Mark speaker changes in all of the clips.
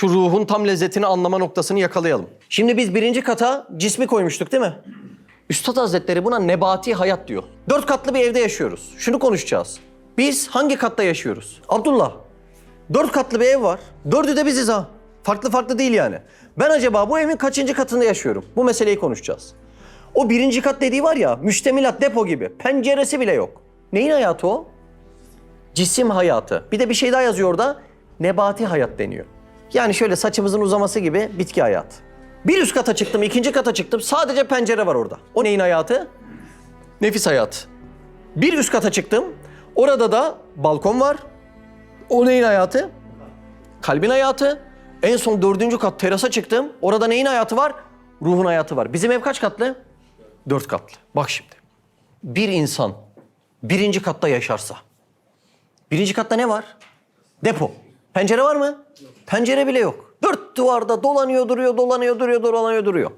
Speaker 1: Şu ruhun tam lezzetini anlama noktasını yakalayalım. Şimdi biz birinci kata cismi koymuştuk değil mi? Üstad Hazretleri buna nebati hayat diyor. Dört katlı bir evde yaşıyoruz. Şunu konuşacağız. Biz hangi katta yaşıyoruz? Abdullah, dört katlı bir ev var. Dördü de biziz ha. Farklı farklı değil yani. Ben acaba bu evin kaçıncı katında yaşıyorum? Bu meseleyi konuşacağız. O birinci kat dediği var ya, müştemilat depo gibi. Penceresi bile yok. Neyin hayatı o? Cisim hayatı. Bir de bir şey daha yazıyor orada. Nebati hayat deniyor. Yani şöyle saçımızın uzaması gibi bitki hayatı. Bir üst kata çıktım, ikinci kata çıktım. Sadece pencere var orada. O neyin hayatı? Nefis hayatı. Bir üst kata çıktım. Orada da balkon var. O neyin hayatı? Kalbin hayatı. En son dördüncü kat terasa çıktım. Orada neyin hayatı var? Ruhun hayatı var. Bizim ev kaç katlı? Dört katlı. Bak şimdi. Bir insan birinci katta yaşarsa. Birinci katta ne var? Depo. Pencere var mı? Pencere bile yok. Dört duvarda dolanıyor duruyor, dolanıyor duruyor, dolanıyor duruyor.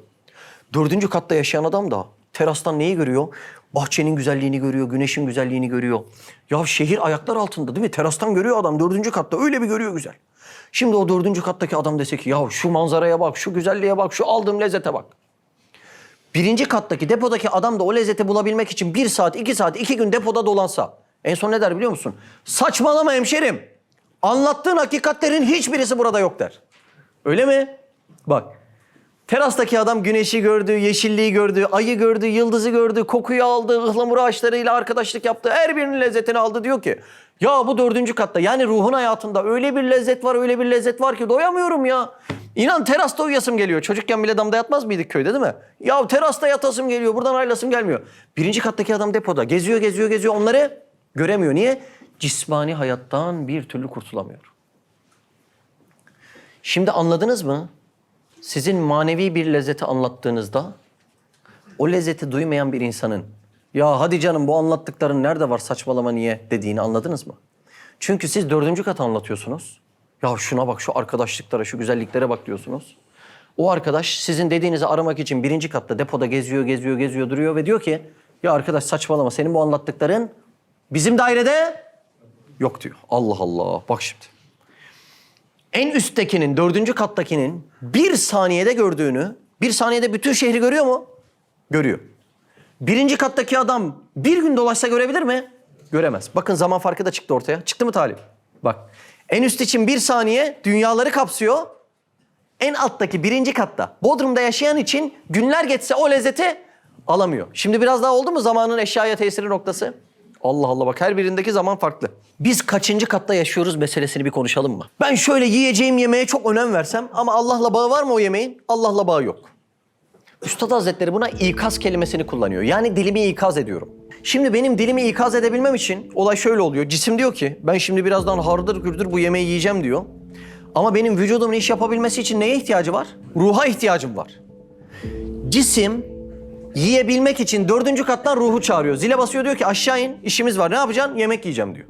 Speaker 1: Dördüncü katta yaşayan adam da terastan neyi görüyor? Bahçenin güzelliğini görüyor, güneşin güzelliğini görüyor. Ya şehir ayaklar altında değil mi? Terastan görüyor adam dördüncü katta. Öyle bir görüyor güzel. Şimdi o dördüncü kattaki adam dese ki ya şu manzaraya bak, şu güzelliğe bak, şu aldığım lezzete bak. Birinci kattaki depodaki adam da o lezzeti bulabilmek için bir saat, iki saat, iki gün depoda dolansa. En son ne der biliyor musun? Saçmalama hemşerim. Anlattığın hakikatlerin hiçbirisi burada yok der. Öyle mi? Bak. Terastaki adam güneşi gördü, yeşilliği gördü, ayı gördü, yıldızı gördü, kokuyu aldı, ıhlamur ağaçlarıyla arkadaşlık yaptı. Her birinin lezzetini aldı diyor ki ya bu dördüncü katta yani ruhun hayatında öyle bir lezzet var, öyle bir lezzet var ki doyamıyorum ya. İnan terasta uyuyasım geliyor. Çocukken bile damda yatmaz mıydık köyde değil mi? Ya terasta yatasım geliyor, buradan ayrılasım gelmiyor. Birinci kattaki adam depoda geziyor, geziyor, geziyor onları göremiyor. Niye? Cismani hayattan bir türlü kurtulamıyor. Şimdi anladınız mı? Sizin manevi bir lezzeti anlattığınızda o lezzeti duymayan bir insanın ya hadi canım bu anlattıkların nerede var saçmalama niye dediğini anladınız mı? Çünkü siz dördüncü katı anlatıyorsunuz. Ya şuna bak şu arkadaşlıklara şu güzelliklere bak diyorsunuz. O arkadaş sizin dediğinizi aramak için birinci katta depoda geziyor geziyor geziyor duruyor ve diyor ki ya arkadaş saçmalama senin bu anlattıkların bizim dairede yok diyor. Allah Allah bak şimdi en üsttekinin, dördüncü kattakinin bir saniyede gördüğünü, bir saniyede bütün şehri görüyor mu? Görüyor. Birinci kattaki adam bir gün dolaşsa görebilir mi? Göremez. Bakın zaman farkı da çıktı ortaya. Çıktı mı Talip? Bak. En üst için bir saniye dünyaları kapsıyor. En alttaki birinci katta Bodrum'da yaşayan için günler geçse o lezzeti alamıyor. Şimdi biraz daha oldu mu zamanın eşyaya tesiri noktası? Allah Allah bak her birindeki zaman farklı. Biz kaçıncı katta yaşıyoruz meselesini bir konuşalım mı? Ben şöyle yiyeceğim yemeğe çok önem versem ama Allah'la bağı var mı o yemeğin? Allah'la bağı yok. Üstad Hazretleri buna ikaz kelimesini kullanıyor. Yani dilimi ikaz ediyorum. Şimdi benim dilimi ikaz edebilmem için olay şöyle oluyor. Cisim diyor ki ben şimdi birazdan hardır gürdür bu yemeği yiyeceğim diyor. Ama benim vücudumun iş yapabilmesi için neye ihtiyacı var? Ruha ihtiyacım var. Cisim yiyebilmek için dördüncü kattan ruhu çağırıyor. Zile basıyor diyor ki aşağı in işimiz var ne yapacaksın? Yemek yiyeceğim diyor.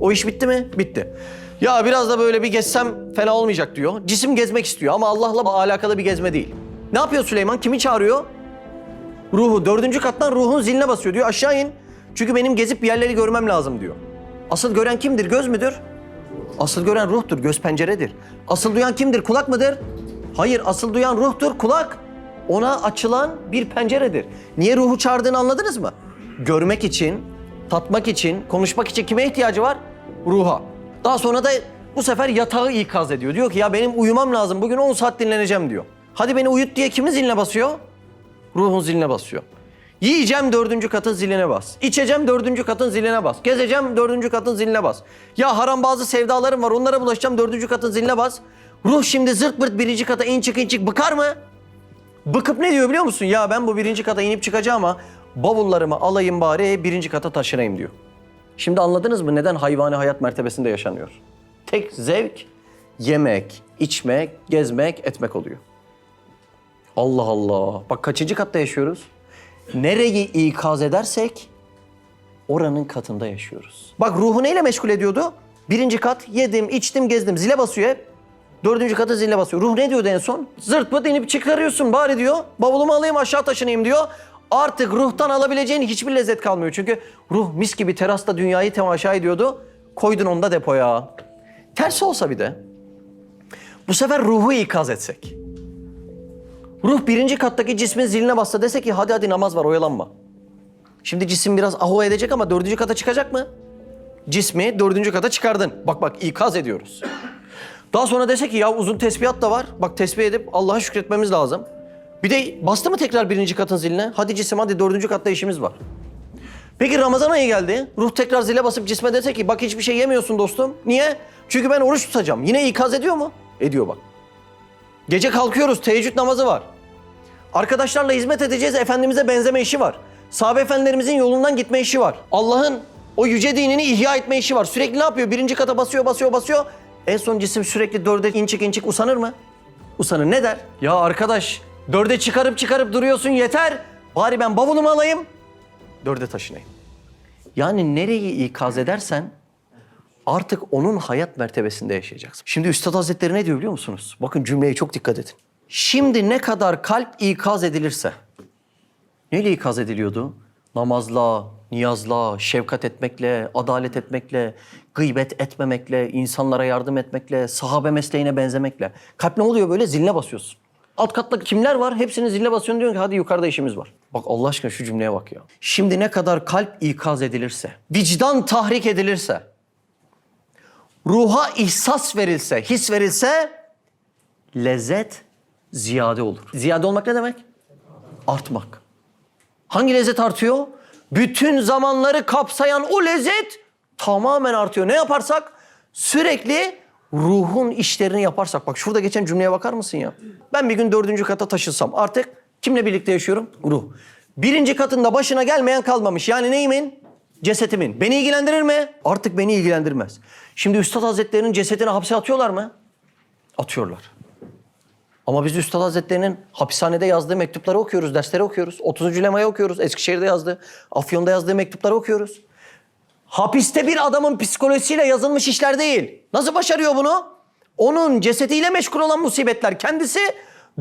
Speaker 1: O iş bitti mi? Bitti. Ya biraz da böyle bir gezsem fena olmayacak diyor. Cisim gezmek istiyor ama Allah'la alakalı bir gezme değil. Ne yapıyor Süleyman? Kimi çağırıyor? Ruhu. Dördüncü kattan ruhun ziline basıyor diyor. Aşağı in. Çünkü benim gezip bir yerleri görmem lazım diyor. Asıl gören kimdir? Göz müdür? Asıl gören ruhtur. Göz penceredir. Asıl duyan kimdir? Kulak mıdır? Hayır. Asıl duyan ruhtur. Kulak ona açılan bir penceredir. Niye ruhu çağırdığını anladınız mı? Görmek için, tatmak için, konuşmak için kime ihtiyacı var? Ruha. Daha sonra da bu sefer yatağı ikaz ediyor. Diyor ki ya benim uyumam lazım. Bugün 10 saat dinleneceğim diyor. Hadi beni uyut diye kimin ziline basıyor? Ruhun ziline basıyor. Yiyeceğim dördüncü katın ziline bas. İçeceğim dördüncü katın ziline bas. Gezeceğim dördüncü katın ziline bas. Ya haram bazı sevdalarım var onlara bulaşacağım dördüncü katın ziline bas. Ruh şimdi zırt pırt birinci kata in çık in çık bıkar mı? Bıkıp ne diyor biliyor musun? Ya ben bu birinci kata inip çıkacağım ama bavullarımı alayım bari birinci kata taşınayım diyor. Şimdi anladınız mı neden hayvani hayat mertebesinde yaşanıyor? Tek zevk yemek, içmek, gezmek, etmek oluyor. Allah Allah. Bak kaçıncı katta yaşıyoruz? Nereyi ikaz edersek oranın katında yaşıyoruz. Bak ruhu neyle meşgul ediyordu? Birinci kat yedim, içtim, gezdim. Zile basıyor hep. Dördüncü katı zile basıyor. Ruh ne diyordu en son? Zırt pırt inip çıkarıyorsun bari diyor. Bavulumu alayım aşağı taşınayım diyor. Artık ruhtan alabileceğin hiçbir lezzet kalmıyor. Çünkü ruh mis gibi terasta dünyayı temaşa ediyordu. Koydun onu da depoya. Tersi olsa bir de Bu sefer ruhu ikaz etsek. Ruh birinci kattaki cismin ziline bassa dese ki hadi hadi namaz var oyalanma. Şimdi cisim biraz aho edecek ama dördüncü kata çıkacak mı? Cismi dördüncü kata çıkardın. Bak bak ikaz ediyoruz. Daha sonra dese ki ya uzun tesbihat da var. Bak tesbih edip Allah'a şükretmemiz lazım. Bir de bastı mı tekrar birinci katın ziline? Hadi cisim hadi dördüncü katta işimiz var. Peki Ramazan ayı geldi. Ruh tekrar zile basıp cisme dese ki bak hiçbir şey yemiyorsun dostum. Niye? Çünkü ben oruç tutacağım. Yine ikaz ediyor mu? Ediyor bak. Gece kalkıyoruz. Teheccüd namazı var. Arkadaşlarla hizmet edeceğiz. Efendimiz'e benzeme işi var. Sahabe efendilerimizin yolundan gitme işi var. Allah'ın o yüce dinini ihya etme işi var. Sürekli ne yapıyor? Birinci kata basıyor, basıyor, basıyor. En son cisim sürekli dörde incik incik usanır mı? Usanır. Ne der? Ya arkadaş dörde çıkarıp çıkarıp duruyorsun yeter. Bari ben bavulumu alayım. Dörde taşınayım. Yani nereyi ikaz edersen artık onun hayat mertebesinde yaşayacaksın. Şimdi Üstad Hazretleri ne diyor biliyor musunuz? Bakın cümleye çok dikkat edin. Şimdi ne kadar kalp ikaz edilirse, neyle ikaz ediliyordu? Namazla, niyazla, şefkat etmekle, adalet etmekle, gıybet etmemekle, insanlara yardım etmekle, sahabe mesleğine benzemekle. Kalp ne oluyor böyle? Ziline basıyorsun. Alt katta kimler var? Hepsinin ziline basıyorsun diyorsun ki hadi yukarıda işimiz var. Bak Allah aşkına şu cümleye bak ya. Şimdi ne kadar kalp ikaz edilirse, vicdan tahrik edilirse, ruha ihsas verilse, his verilse lezzet ziyade olur. Ziyade olmak ne demek? Artmak. Hangi lezzet artıyor? Bütün zamanları kapsayan o lezzet tamamen artıyor. Ne yaparsak? Sürekli ruhun işlerini yaparsak. Bak şurada geçen cümleye bakar mısın ya? Ben bir gün dördüncü kata taşınsam artık kimle birlikte yaşıyorum? Ruh. Birinci katında başına gelmeyen kalmamış. Yani neyimin? Cesetimin. Beni ilgilendirir mi? Artık beni ilgilendirmez. Şimdi Üstad Hazretleri'nin cesedini hapse atıyorlar mı? Atıyorlar. Ama biz Üstad Hazretleri'nin hapishanede yazdığı mektupları okuyoruz, dersleri okuyoruz. 30. lemayı okuyoruz, Eskişehir'de yazdığı, Afyon'da yazdığı mektupları okuyoruz. Hapiste bir adamın psikolojisiyle yazılmış işler değil. Nasıl başarıyor bunu? Onun cesediyle meşgul olan musibetler. Kendisi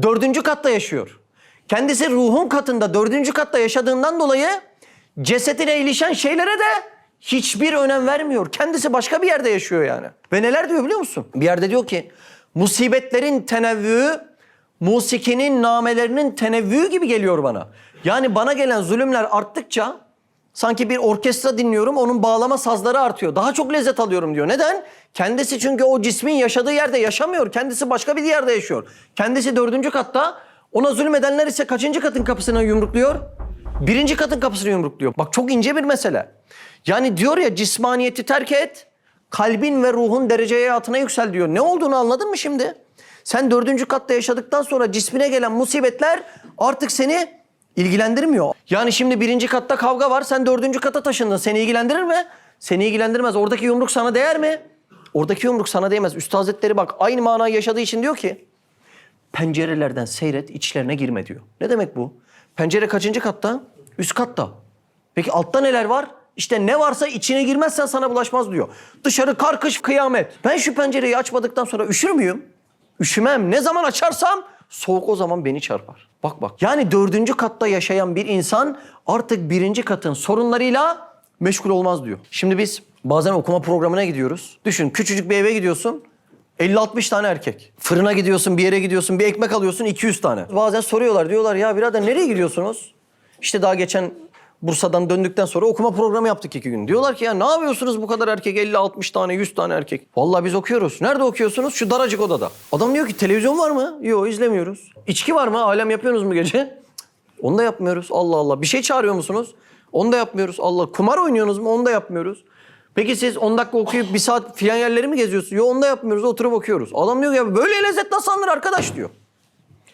Speaker 1: dördüncü katta yaşıyor. Kendisi ruhun katında dördüncü katta yaşadığından dolayı cesedine ilişen şeylere de hiçbir önem vermiyor. Kendisi başka bir yerde yaşıyor yani. Ve neler diyor biliyor musun? Bir yerde diyor ki musibetlerin tenevvüğü musikinin namelerinin tenevvüğü gibi geliyor bana. Yani bana gelen zulümler arttıkça sanki bir orkestra dinliyorum onun bağlama sazları artıyor. Daha çok lezzet alıyorum diyor. Neden? Kendisi çünkü o cismin yaşadığı yerde yaşamıyor. Kendisi başka bir yerde yaşıyor. Kendisi dördüncü katta. Ona zulmedenler ise kaçıncı katın kapısına yumrukluyor? Birinci katın kapısını yumrukluyor. Bak çok ince bir mesele. Yani diyor ya cismaniyeti terk et, kalbin ve ruhun derece hayatına yüksel diyor. Ne olduğunu anladın mı şimdi? Sen dördüncü katta yaşadıktan sonra cismine gelen musibetler artık seni ilgilendirmiyor. Yani şimdi birinci katta kavga var, sen dördüncü kata taşındın. Seni ilgilendirir mi? Seni ilgilendirmez. Oradaki yumruk sana değer mi? Oradaki yumruk sana değmez. Üstad Hazretleri bak aynı manayı yaşadığı için diyor ki pencerelerden seyret, içlerine girme diyor. Ne demek bu? Pencere kaçıncı katta? Üst katta. Peki altta neler var? İşte ne varsa içine girmezsen sana bulaşmaz diyor. Dışarı kar kış kıyamet. Ben şu pencereyi açmadıktan sonra üşür müyüm? Üşümem. Ne zaman açarsam soğuk o zaman beni çarpar. Bak bak. Yani dördüncü katta yaşayan bir insan artık birinci katın sorunlarıyla meşgul olmaz diyor. Şimdi biz bazen okuma programına gidiyoruz. Düşün küçücük bir eve gidiyorsun. 50-60 tane erkek. Fırına gidiyorsun, bir yere gidiyorsun, bir ekmek alıyorsun 200 tane. Bazen soruyorlar diyorlar ya birader nereye gidiyorsunuz? İşte daha geçen Bursa'dan döndükten sonra okuma programı yaptık iki gün. Diyorlar ki ya ne yapıyorsunuz bu kadar erkek 50-60 tane 100 tane erkek? Vallahi biz okuyoruz. Nerede okuyorsunuz? Şu daracık odada. Adam diyor ki televizyon var mı? Yok izlemiyoruz. İçki var mı? Alem yapıyorsunuz mu gece? Onu da yapmıyoruz. Allah Allah. Bir şey çağırıyor musunuz? Onu da yapmıyoruz. Allah kumar oynuyorsunuz mu? Onu da yapmıyoruz. Peki siz 10 dakika okuyup bir saat filan yerleri mi geziyorsunuz? Yok onu da yapmıyoruz. Oturup okuyoruz. Adam diyor ki ya böyle lezzet nasıl alınır arkadaş diyor.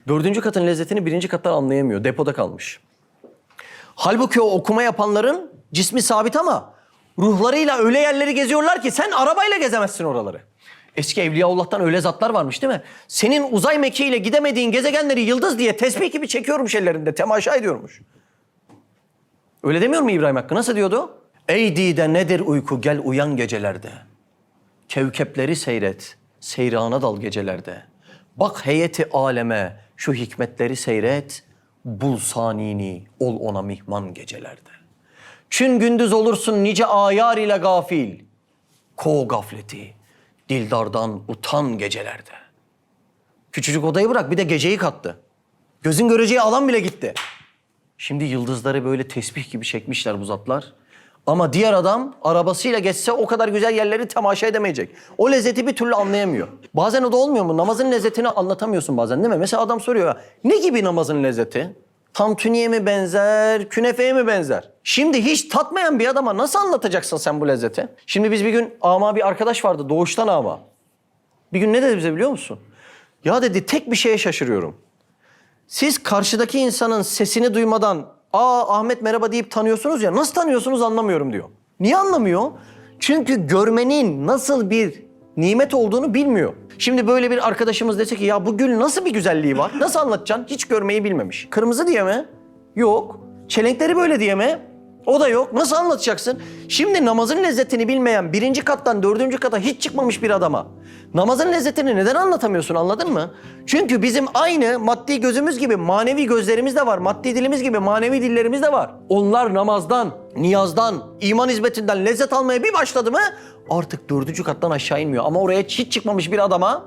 Speaker 1: Dördüncü katın lezzetini birinci kattan anlayamıyor. Depoda kalmış. Halbuki o okuma yapanların cismi sabit ama ruhlarıyla öyle yerleri geziyorlar ki sen arabayla gezemezsin oraları. Eski Evliyaullah'tan öyle zatlar varmış değil mi? Senin uzay mekiğiyle gidemediğin gezegenleri yıldız diye tesbih gibi çekiyormuş ellerinde. Temaşa ediyormuş. Öyle demiyor mu İbrahim Hakkı? Nasıl diyordu? Ey dide nedir uyku gel uyan gecelerde. Kevkepleri seyret, seyrana dal gecelerde. Bak heyeti aleme, şu hikmetleri seyret. Bul sanini, ol ona mihman gecelerde. Çün gündüz olursun nice ayar ile gafil. Ko gafleti, dildardan utan gecelerde. Küçücük odayı bırak bir de geceyi kattı. Gözün göreceği alan bile gitti. Şimdi yıldızları böyle tesbih gibi çekmişler bu zatlar. Ama diğer adam arabasıyla geçse o kadar güzel yerleri temaşa edemeyecek. O lezzeti bir türlü anlayamıyor. Bazen o da olmuyor mu? Namazın lezzetini anlatamıyorsun bazen değil mi? Mesela adam soruyor ne gibi namazın lezzeti? Tantuniye mi benzer, künefeye mi benzer? Şimdi hiç tatmayan bir adama nasıl anlatacaksın sen bu lezzeti? Şimdi biz bir gün ama bir arkadaş vardı doğuştan ama. Bir gün ne dedi bize biliyor musun? Ya dedi tek bir şeye şaşırıyorum. Siz karşıdaki insanın sesini duymadan ''Aa Ahmet merhaba'' deyip tanıyorsunuz ya nasıl tanıyorsunuz anlamıyorum diyor. Niye anlamıyor? Çünkü görmenin nasıl bir nimet olduğunu bilmiyor. Şimdi böyle bir arkadaşımız dese ki ya bu gül nasıl bir güzelliği var? Nasıl anlatacaksın? Hiç görmeyi bilmemiş. Kırmızı diye mi? Yok. Çelenkleri böyle diye mi? O da yok. Nasıl anlatacaksın? Şimdi namazın lezzetini bilmeyen birinci kattan dördüncü kata hiç çıkmamış bir adama namazın lezzetini neden anlatamıyorsun anladın mı? Çünkü bizim aynı maddi gözümüz gibi manevi gözlerimiz de var. Maddi dilimiz gibi manevi dillerimiz de var. Onlar namazdan, niyazdan, iman hizmetinden lezzet almaya bir başladı mı artık dördüncü kattan aşağı inmiyor. Ama oraya hiç çıkmamış bir adama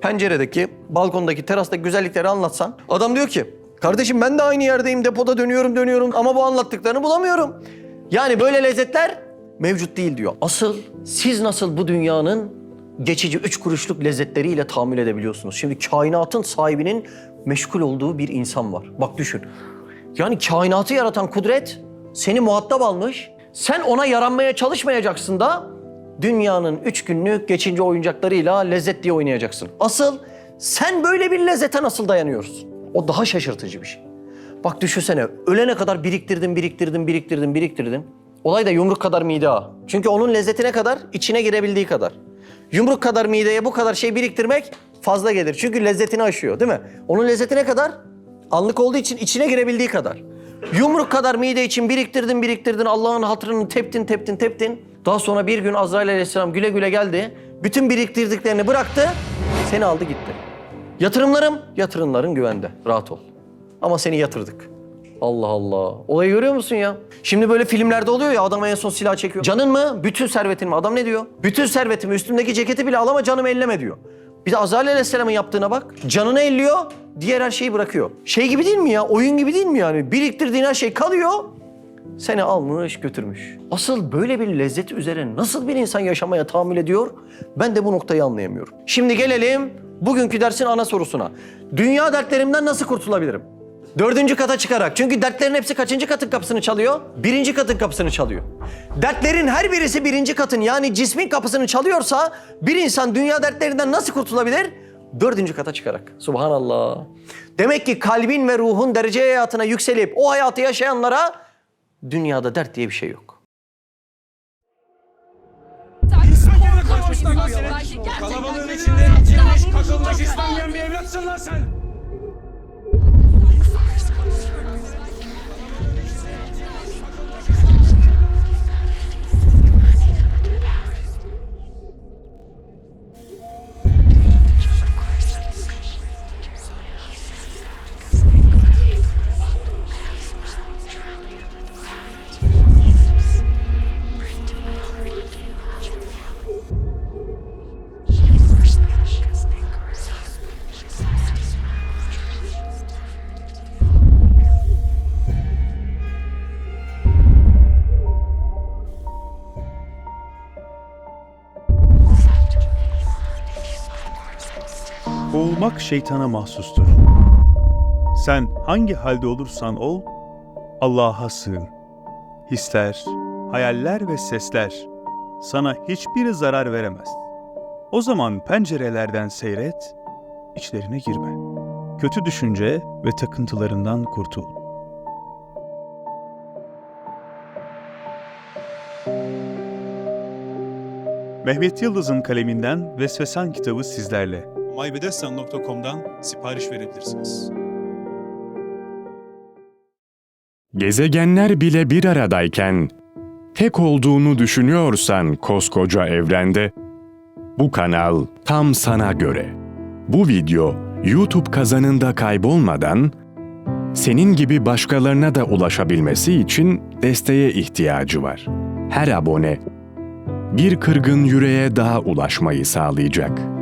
Speaker 1: penceredeki, balkondaki, terastaki güzellikleri anlatsan adam diyor ki kardeşim ben de aynı yerdeyim depoda dönüyorum dönüyorum ama bu anlattıklarını bulamıyorum. Yani böyle lezzetler mevcut değil diyor. Asıl siz nasıl bu dünyanın geçici üç kuruşluk lezzetleriyle tahammül edebiliyorsunuz. Şimdi kainatın sahibinin meşgul olduğu bir insan var. Bak düşün. Yani kainatı yaratan kudret seni muhatap almış. Sen ona yaranmaya çalışmayacaksın da dünyanın üç günlük geçince oyuncaklarıyla lezzet diye oynayacaksın. Asıl sen böyle bir lezzete nasıl dayanıyorsun? O daha şaşırtıcı bir şey. Bak düşünsene ölene kadar biriktirdin, biriktirdin, biriktirdin, biriktirdin. Olay da yumruk kadar mide ha. Çünkü onun lezzetine kadar içine girebildiği kadar. Yumruk kadar mideye bu kadar şey biriktirmek fazla gelir. Çünkü lezzetini aşıyor değil mi? Onun lezzetine kadar anlık olduğu için içine girebildiği kadar. Yumruk kadar mide için biriktirdin biriktirdin Allah'ın hatırını teptin teptin teptin. Daha sonra bir gün Azrail aleyhisselam güle güle geldi. Bütün biriktirdiklerini bıraktı. Seni aldı gitti. Yatırımlarım, yatırımların güvende. Rahat ol. Ama seni yatırdık. Allah Allah. Olayı görüyor musun ya? Şimdi böyle filmlerde oluyor ya adam en son silah çekiyor. Canın mı? Bütün servetin mi? Adam ne diyor? Bütün servetimi üstümdeki ceketi bile al ama canımı elleme diyor. Bir de Azrail Aleyhisselam'ın yaptığına bak. Canını elliyor, diğer her şeyi bırakıyor. Şey gibi değil mi ya? Oyun gibi değil mi yani? Biriktirdiğin her şey kalıyor. Seni almış götürmüş. Asıl böyle bir lezzet üzere nasıl bir insan yaşamaya tahammül ediyor? Ben de bu noktayı anlayamıyorum. Şimdi gelelim bugünkü dersin ana sorusuna. Dünya dertlerimden nasıl kurtulabilirim? Dördüncü kata çıkarak. Çünkü dertlerin hepsi kaçıncı katın kapısını çalıyor? Birinci katın kapısını çalıyor. Dertlerin her birisi birinci katın yani cismin kapısını çalıyorsa bir insan dünya dertlerinden nasıl kurtulabilir? Dördüncü kata çıkarak. Subhanallah. Demek ki kalbin ve ruhun derece hayatına yükselip o hayatı yaşayanlara dünyada dert diye bir şey yok.
Speaker 2: Kalabalığın içinde kakılmış İspanyol bir evlatsın lan sen.
Speaker 3: Boğulmak şeytana mahsustur. Sen hangi halde olursan ol, Allah'a sığın. Hisler, hayaller ve sesler sana hiçbir zarar veremez. O zaman pencerelerden seyret, içlerine girme. Kötü düşünce ve takıntılarından kurtul. Mehmet Yıldız'ın kaleminden Vesvesan kitabı sizlerle.
Speaker 4: mybedesten.com'dan sipariş verebilirsiniz.
Speaker 5: Gezegenler bile bir aradayken tek olduğunu düşünüyorsan koskoca evrende bu kanal tam sana göre. Bu video YouTube kazanında kaybolmadan senin gibi başkalarına da ulaşabilmesi için desteğe ihtiyacı var. Her abone bir kırgın yüreğe daha ulaşmayı sağlayacak.